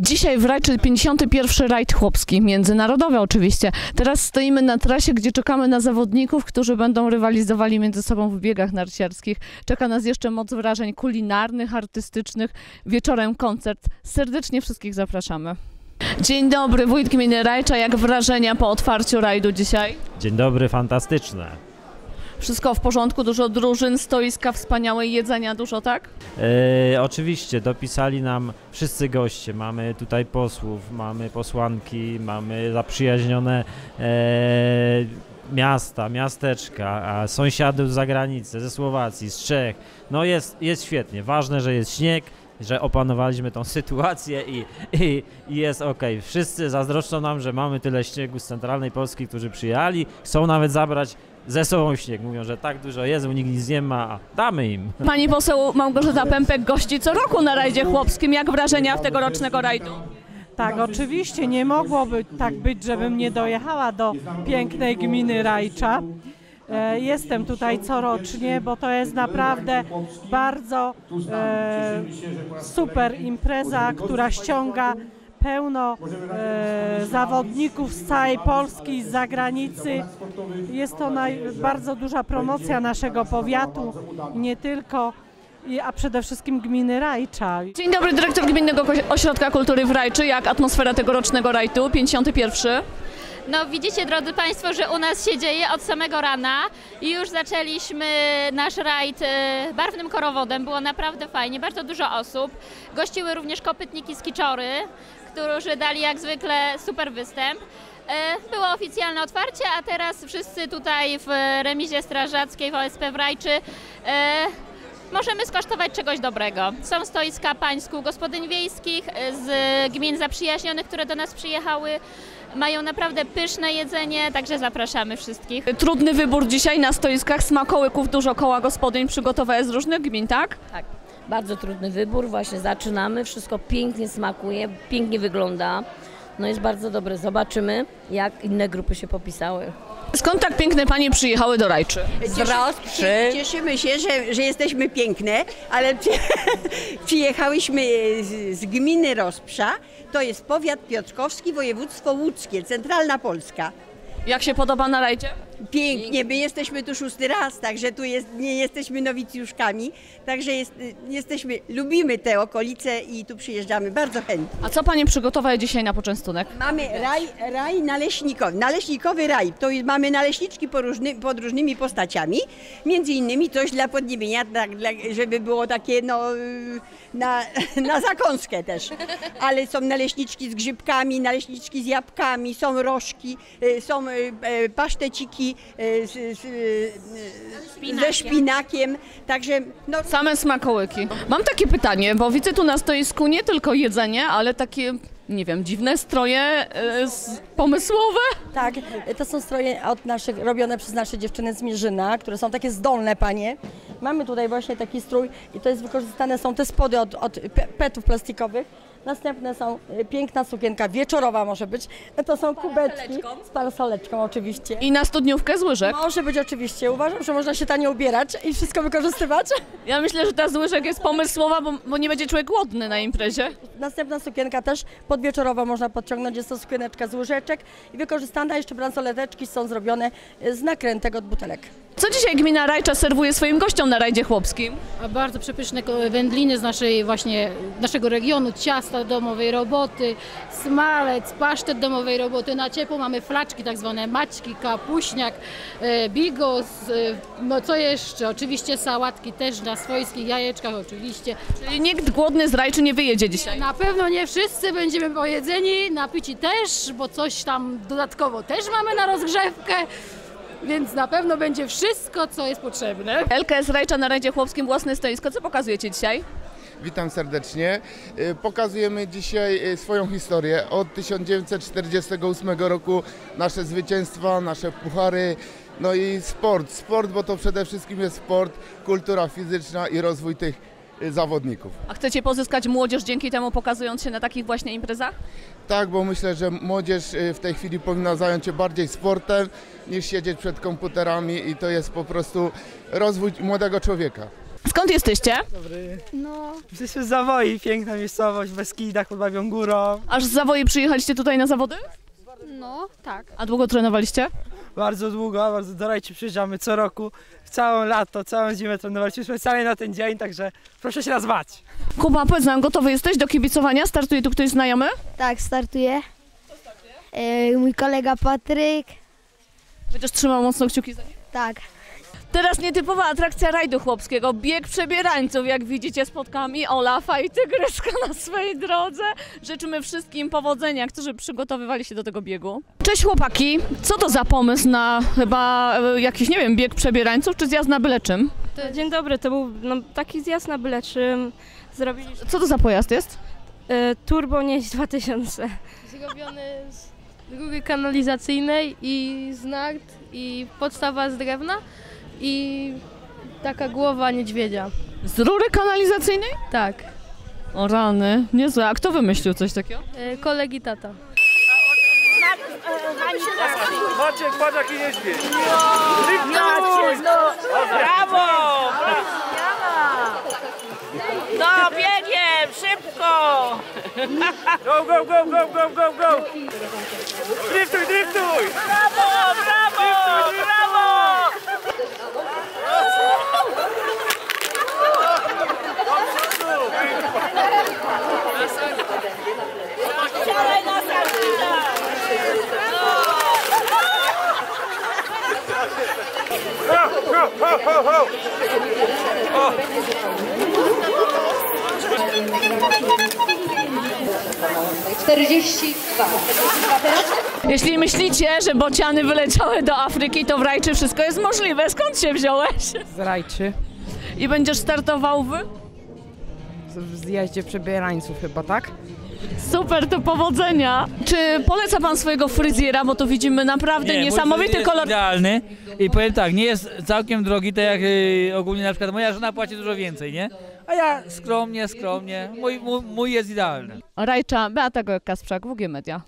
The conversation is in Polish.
Dzisiaj w Rajczy 51. rajd chłopski, międzynarodowy oczywiście. Teraz stoimy na trasie, gdzie czekamy na zawodników, którzy będą rywalizowali między sobą w biegach narciarskich. Czeka nas jeszcze moc wrażeń kulinarnych, artystycznych, wieczorem koncert. Serdecznie wszystkich zapraszamy. Dzień dobry, wójt gminy Rajcza. Jak wrażenia po otwarciu rajdu dzisiaj? Dzień dobry, fantastyczne. Wszystko w porządku, dużo drużyn, stoiska wspaniałe, jedzenia dużo, tak? E, oczywiście dopisali nam wszyscy goście. Mamy tutaj posłów, mamy posłanki, mamy zaprzyjaźnione e, miasta, miasteczka, sąsiadów z zagranicy, ze Słowacji, z Czech. No jest, jest świetnie. Ważne, że jest śnieg, że opanowaliśmy tą sytuację i, i, i jest ok. Wszyscy zazdroszczą nam, że mamy tyle śniegu z centralnej Polski, którzy przyjechali. Chcą nawet zabrać ze sobą śnieg. Mówią, że tak dużo jest, u nich nic nie ma, a damy im. Pani poseł Małgorzata Pępek gości co roku na rajdzie chłopskim. Jak wrażenia tegorocznego rajdu? Tak, oczywiście nie mogłoby tak być, żebym nie dojechała do pięknej gminy Rajcza. E, Jestem tutaj corocznie, bo to jest naprawdę bardzo e, super impreza, która ściąga pełno e, zawodników z całej Polski z zagranicy. Jest to naj, bardzo duża promocja naszego powiatu, nie tylko, a przede wszystkim gminy Rajcza. Dzień dobry, dyrektor Gminnego Ośrodka Kultury w Rajczy. Jak atmosfera tegorocznego rajdu, 51. No widzicie drodzy Państwo, że u nas się dzieje od samego rana i już zaczęliśmy nasz rajd e, barwnym korowodem. Było naprawdę fajnie, bardzo dużo osób. Gościły również kopytniki z Kiczory, którzy dali jak zwykle super występ. E, Było oficjalne otwarcie, a teraz wszyscy tutaj w remizie strażackiej w OSP w Rajczy e, możemy skosztować czegoś dobrego. Są stoiska pańsku gospodyń wiejskich e, z gmin zaprzyjaźnionych, które do nas przyjechały. Mają naprawdę pyszne jedzenie, także zapraszamy wszystkich. Trudny wybór dzisiaj na stoiskach smakołyków. Dużo koła gospodyń przygotowane z różnych gmin, tak? Tak, bardzo trudny wybór, właśnie zaczynamy, wszystko pięknie smakuje, pięknie wygląda. No jest bardzo dobre, zobaczymy jak inne grupy się popisały. Skąd tak piękne panie przyjechały do Rajczy? Z Rosprzy. Cieszymy się, że, że jesteśmy piękne, ale przy, przyjechałyśmy z, z gminy Rozprza. To jest powiat piotrkowski, województwo łódzkie, centralna Polska. Jak się podoba na rajdzie? Pięknie, my jesteśmy tu szósty raz, także tu jest, nie jesteśmy nowicjuszkami, także jest, jesteśmy, lubimy te okolice i tu przyjeżdżamy bardzo chętnie. A co panie przygotowały dzisiaj na poczęstunek? Mamy raj, raj naleśnikowy, naleśnikowy raj, to jest, mamy naleśniczki po różny, pod różnymi postaciami, między innymi coś dla podniebienia, tak, dla, żeby było takie no, y, na, na zakąskę też, ale są naleśniczki z grzybkami, naleśniczki z jabłkami, są rożki, y, są y, paszteciki z, z, y, ze szpinakiem, także no, Same smakołyki. Mam takie pytanie, bo widzę tu na stoisku nie tylko jedzenie, ale takie, nie wiem, dziwne stroje e, pomysłowe. Tak, to są stroje od naszych, robione przez nasze dziewczyny z Mierzyna, które są takie zdolne panie. Mamy tutaj właśnie taki strój i to jest wykorzystane są te spody od, od pe- petów plastikowych. Następne są y, piękna sukienka wieczorowa może być. To są kubeczki z parasoleczką oczywiście. I na studniówkę z łyżek. Może być oczywiście. Uważam, że można się tanie ubierać i wszystko wykorzystywać. Ja myślę, że ta z łyżek jest pomysłowa, bo, bo nie będzie człowiek głodny na imprezie. Następna sukienka też podwieczorowo można podciągnąć. Jest to sukieneczka z łyżeczek i wykorzystana jeszcze bransoleteczki są zrobione y, z nakrętek od butelek. Co dzisiaj gmina Rajcza serwuje swoim gościom na rajdzie chłopskim? A bardzo przepyszne wędliny z naszej właśnie, naszego regionu, ciasta domowej roboty, smalec, pasztet domowej roboty. Na ciepło mamy flaczki tak zwane maćki, kapuśniak, e, bigos, e, no co jeszcze? Oczywiście sałatki też na swojskich jajeczkach oczywiście. Czyli nikt głodny z Rajczy nie wyjedzie dzisiaj. Na pewno nie wszyscy będziemy pojedzeni, napici też, bo coś tam dodatkowo też mamy na rozgrzewkę. Więc na pewno będzie wszystko, co jest potrzebne. LKS Rajcza na rajdzie chłopskim własne stoisko. Co pokazujecie dzisiaj? Witam serdecznie. Y, Pokazujemy dzisiaj y, swoją historię. Od 1948 roku nasze zwycięstwa, nasze puchary, no i sport. Sport, bo to przede wszystkim jest sport, kultura fizyczna i rozwój tych y, zawodników. A chcecie pozyskać młodzież dzięki temu pokazując się na takich właśnie imprezach? Tak, bo myślę, że młodzież w tej chwili powinna zająć się bardziej sportem niż siedzieć przed komputerami i to jest po prostu rozwój młodego człowieka. Skąd jesteście? Dobry. No, Jesteśmy z Zawoi, piękna miejscowość w Beskidach pod Babią Górą. Aż z Zawoi przyjechaliście tutaj na zawody? no, tak. A długo trenowaliście? Bardzo długo, bardzo do Rajci przyjeżdżamy co roku. Całe lato, całą zimę trenowaliśmy specjalnie na ten dzień, także proszę się nas bać. Kuba, powiedz nam, gotowy jesteś do kibicowania? Startuje tu ktoś znajomy? Tak, startuję. E, mój kolega Patryk. Będziesz trzymał mocno kciuki za nich? Tak. Teraz nietypowa atrakcja rajdu chłopskiego. Bieg przebierańców, jak widzicie, spotkami Olafa i Tygryska na swej drodze. Życzymy wszystkim powodzenia, którzy przygotowywali się do tego biegu. Cześć chłopaki, co to za pomysł na chyba e, jakiś, nie wiem, bieg przebierańców czy zjazd na byle czym? Dzień dobry, to był no, taki zjazd na byle czym. Zrobiliśmy Co to za pojazd jest? e, Turbo Nieś 2000. Zrobiony z rury kanalizacyjnej i z nart i podstawa z drewna i taka głowa niedźwiedzia. Z rury kanalizacyjnej? Tak, O rany, niezłe. A kto wymyślił coś takiego? e, kolegi tata. Maciek, patrz jaki niedźwiedź. Brawo! No, biegiem, szybko! Go, go, go, go, go, go, go! Driftuj, driftuj! Brawo, brawo, brawo! Ho, ho, ho! Jeśli myślicie, że bociany wyleciały do Afryki, to w Rajczy wszystko jest możliwe. Skąd się wziąłeś? Z Rajczy, I będziesz startował w? w zjeździe przebierańców chyba, tak? Super, to powodzenia. Czy poleca pan swojego fryzjera, bo tu widzimy naprawdę mój niesamowity jest kolor. idealny i powiem tak, nie jest całkiem drogi, tak jak y, ogólnie na przykład moja żona płaci dużo więcej, nie? A ja skromnie, skromnie, mój, mój, mój jest idealny. Rajcza, Beata Gojek-Kasprzak, WG Media.